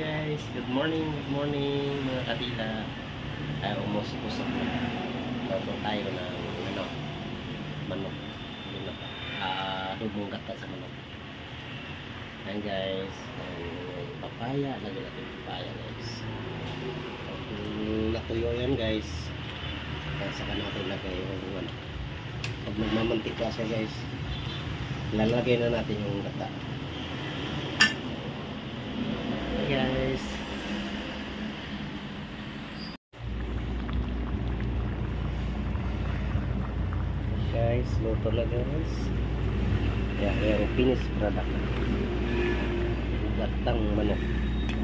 guys, good morning, good morning mga kadila. Ay, umusok-usok na. Bago tayo ng ano, manok. Na. Ah, dubong gata sa manok. Ayan guys, ang papaya, lagyan natin papaya guys. Kung natuyo yan guys, saka natin lagay yung ano. Pag nagmamantika siya guys, lalagay na natin yung gata. Guys. Guys, luto na guys. Yeah, yung finished product. Gatang manok.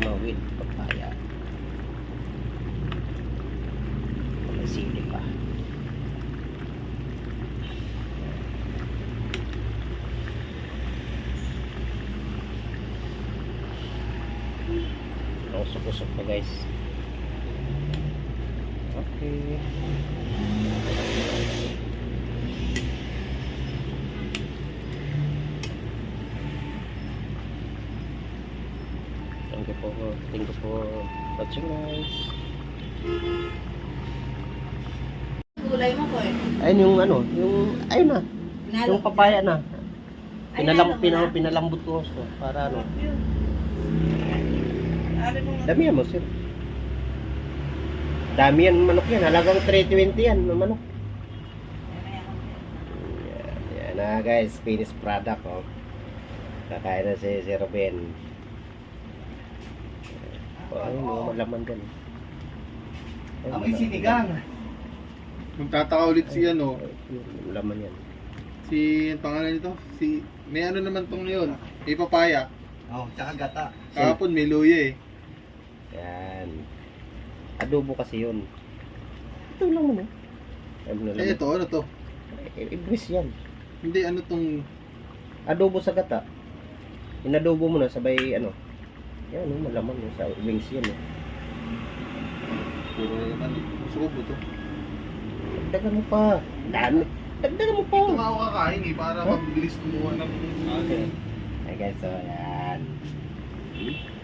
Mawid papaya. May sili pa. Usok-usok pa guys. Okay. Thank you po. Thank you for watching guys. Gulay mo ko eh. Ayun yung ano, yung ayun na, yung papaya na. Pinalam, pinal, na? pinalambot ko para ano. Ano mo nga? Dami yan mo sir. Dami yan manok yan. Halagang 320 yan na manok. Yan, yan na guys, finished product oh. Kakain na si Sir Ben. Oh, ayun, oh, malaman din. Ayun, Amoy malaman. sinigang. Magtataka ulit si ano, Laman yan. si ang pangalan nito, si may ano naman tong ngayon, may papaya. Oh, tsaka gata. Kahapon may luya eh. Yan. Adobo kasi yun. Ito lang naman. Ano na Eh ito, ano to? Eh, Ibris yan. Hindi, ano tong, Adobo sa gata. Inadobo mo na sabay ano. Yan, oh, malaman mo sa wings yan. Oh. puro naman, gusto ko po to. Dagdagan mo pa. Dami. Dagdagan mo pa. Ito nga ako kakain eh, para Huh? mabilis kumuha ng Okay. Hey guys, so yan. Hmm?